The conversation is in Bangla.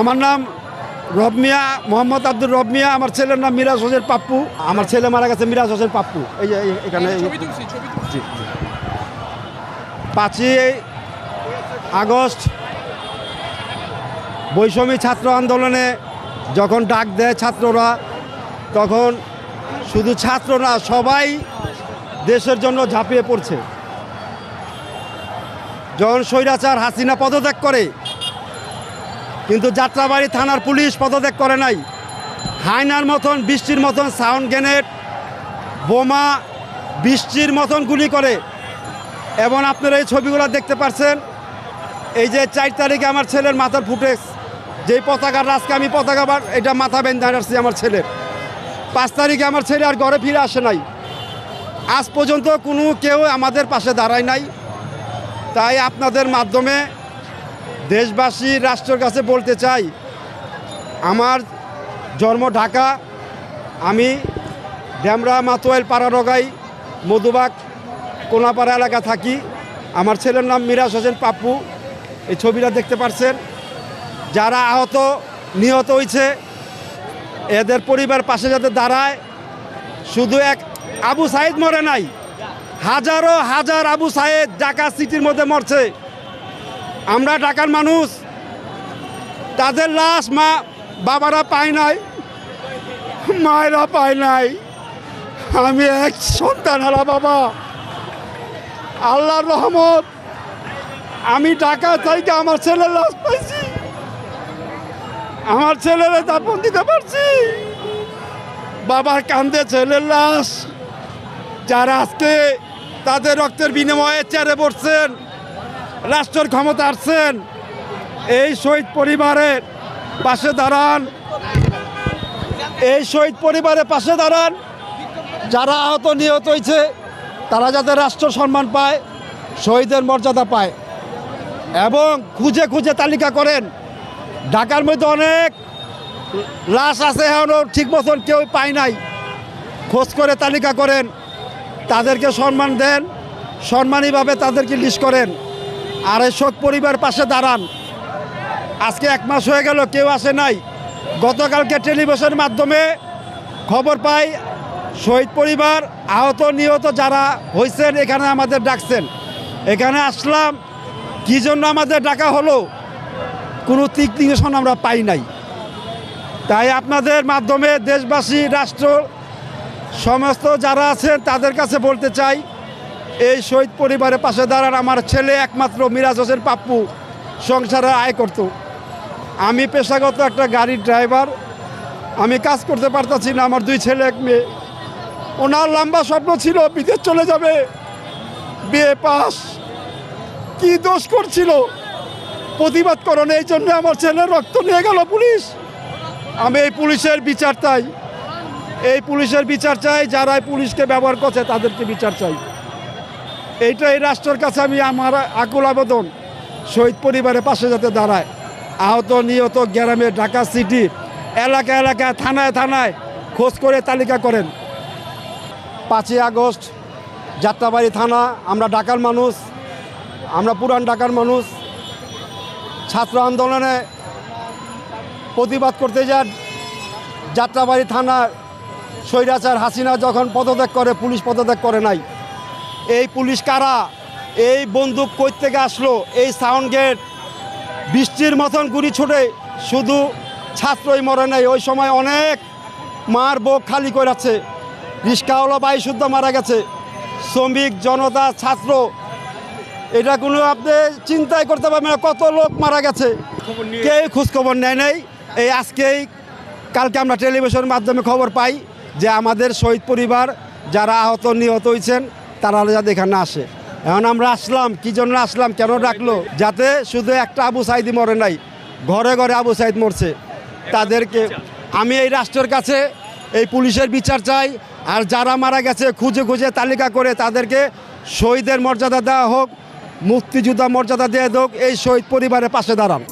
আমার নাম রব মিয়া মোহাম্মদ আব্দুল রব মিয়া আমার ছেলের নাম মিরাজ হোসেন পাপ্পু আমার ছেলে মারা গেছে মিরাজ হোসেন পাপ্পু। এই যে এখানে। পাঁচই আগস্ট বৈষম্য ছাত্র আন্দোলনে যখন ডাক দেয় ছাত্ররা তখন শুধু ছাত্র না সবাই দেশের জন্য ঝাঁপিয়ে পড়ছে। যখন স্বৈরাচার হাসিনা পদত্যাগ করে কিন্তু যাত্রাবাড়ি থানার পুলিশ পদত্যাগ করে নাই। হায়নার মতন, বৃষ্টির মতন সাউন্ড গ্রেনেড, বোমা, বৃষ্টির মতন গুলি করে। এবং আপনারা এই ছবিগুলো দেখতে পারছেন, এই যে চার তারিখে আমার ছেলের মাথার ফুটেজ, যেই পতাকার রাজকে আমি পতাকা এটা মাথা বেঁধে আসছি আমার ছেলের। পাঁচ তারিখে আমার ছেলে আর ঘরে ফিরে আসে নাই। আজ পর্যন্ত কোনো কেউ আমাদের পাশে দাঁড়ায় নাই। তাই আপনাদের মাধ্যমে দেশবাসী রাষ্ট্রের কাছে বলতে চাই, আমার জন্ম ঢাকা, আমি ড্যামরা মাতোয়াইল পাড়ারগাই, মধুবাগ, কোনাপাড়া এলাকা থাকি। আমার ছেলের নাম মিরাজ হোসেন পাপ্পু, এই ছবিটা দেখতে পারছেন। যারা আহত, নিহত হয়েছে এদের পরিবার পাশে যাতে দাঁড়ায়, শুধু এক আবু সাইদ মরে নাই, হাজারো হাজার আবু সাইদ ঢাকা সিটির মধ্যে মরছে। আমরা ঢাকার মানুষ, তাদের লাশ মা বাবারা পায় নাই, মায়েরা পায় নাই। আমি এক সন্তান হারা বাবা। আল্লাহর রহমত, আমি ঢাকা থেকে আমার ছেলের লাশ পাইছি। আমার ছেলেরা দাপন দিতে পারছি। বাবার কান্দে ছেলের লাশ। যারা আজকে তাদের রক্তের বিনিময়ে চেয়ারে বসছেন রাষ্ট্রের ক্ষমতা আসছেন। এই শহীদ পরিবারের পাশে দাঁড়ান। এই শহীদ পরিবারের পাশে দাঁড়ান। যারা আহত, নিহত হয়েছে, তারা যাতে রাষ্ট্র সম্মান পায়, শহীদের মর্যাদা পায়। এবং খুঁজে খুঁজে তালিকা করেন। ঢাকার মধ্যে অনেক লাশ আছে এখনও ঠিক মতন কেউ পায় নাই। খোঁজ করে তালিকা করেন। তাদেরকে সম্মান দেন। সম্মানীভাবে তাদেরকে লিস্ট করেন। আর এই শোক পরিবার পাশে দাঁড়ান। আজকে এক মাস হয়ে গেল, কেউ আসে নাই। গতকালকে টেলিভিশনের মাধ্যমে খবর পাই, শহীদ পরিবার, আহত, নিহত যারা হয়েছেন এখানে আমাদের ডাকছেন। এখানে আসলাম, কী জন্য আমাদের ডাকা হলো? কোনো দিক নির্দেশন আমরা পাই নাই। তাই আপনাদের মাধ্যমে দেশবাসী, রাষ্ট্র, সমস্ত যারা আছেন, তাদের কাছে বলতে চাই এই শহীদ পরিবারের পাশে দাঁড়ান আমার ছেলে, একমাত্র মিরাজ হোসেন পাপ্পু। সংসারে আয় করত। আমি পেশাগত একটা গাড়ির ড্রাইভার। আমি কাজ করতে পারতাছি না, আমার দুই ছেলে, এক মেয়ে। ওনার লম্বা স্বপ্ন ছিল, বিদেশ চলে যাবে। বিয়ে পাস। কি দোষ করছিল? প্রতিবাদ করণ এই জন্য আমার ছেলের রক্ত নিয়ে গেল পুলিশ। আমি এই পুলিশের বিচার চাই। এই পুলিশের বিচার চাই, যারা পুলিশকে ব্যবহার করছে, তাদেরকে বিচার চাই। এইটাই রাষ্ট্রের কাছে আমি আমার আকুল আবেদন। শহীদ পরিবারের পাশে যাতে দাঁড়ায়। আহত, নিহত গ্রামে ঢাকা সিটি এলাকা এলাকায়, থানায় থানায় খোঁজ করে তালিকা করেন। পাঁচই আগস্ট, যাত্রাবাড়ি থানা, আমরা ঢাকার মানুষ, আমরা পুরান ঢাকার মানুষ। ছাত্র আন্দোলনে প্রতিবাদ করতে যান। যাত্রাবাড়ি থানার স্বৈরাচার হাসিনা যখন পদত্যাগ করে, পুলিশ পদত্যাগ করে নাই। এই পুলিশ কারা? এই বন্দুক কই থেকে আসলো? এই সাউন্ড গেট বৃষ্টির মতন গুলি ছুটে শুধু ছাত্রই মরে নাই। ওই সময় অনেক মার বুক খালি করে আছে। রিস্কাওয়ালা বাই শুদ্ধ মারা গেছে। শ্রমিক জনতা ছাত্র এটা কোনো আপনি চিন্তাই করতে পারবেন না কত লোক মারা গেছে। কেউ খোঁজখবর নেয় নাই। এই আজকেই কালকে আমরা টেলিভিশনের মাধ্যমে খবর পাই যে আমাদের শহীদ পরিবার যারা আহত নিহত হয়েছেন তারা যাতে এখানে আসে। এখন আমরা আসলাম, কি জন্য আসলাম, কেন ডাকলো? যাতে শুধু একটা আবু সাইদি মরে নাই, ঘরে ঘরে আবু সাইদ মরছে। তাদেরকে আমি এই রাষ্ট্রের কাছে এই পুলিশের বিচার চাই, আর যারা মারা গেছে, খুঁজে খুঁজে তালিকা করে তাদেরকে শহীদের মর্যাদা দেওয়া হোক, মুক্তিযোদ্ধা মর্যাদা দেওয়া হোক, এই শহীদ পরিবারের পাশে দাঁড়ান।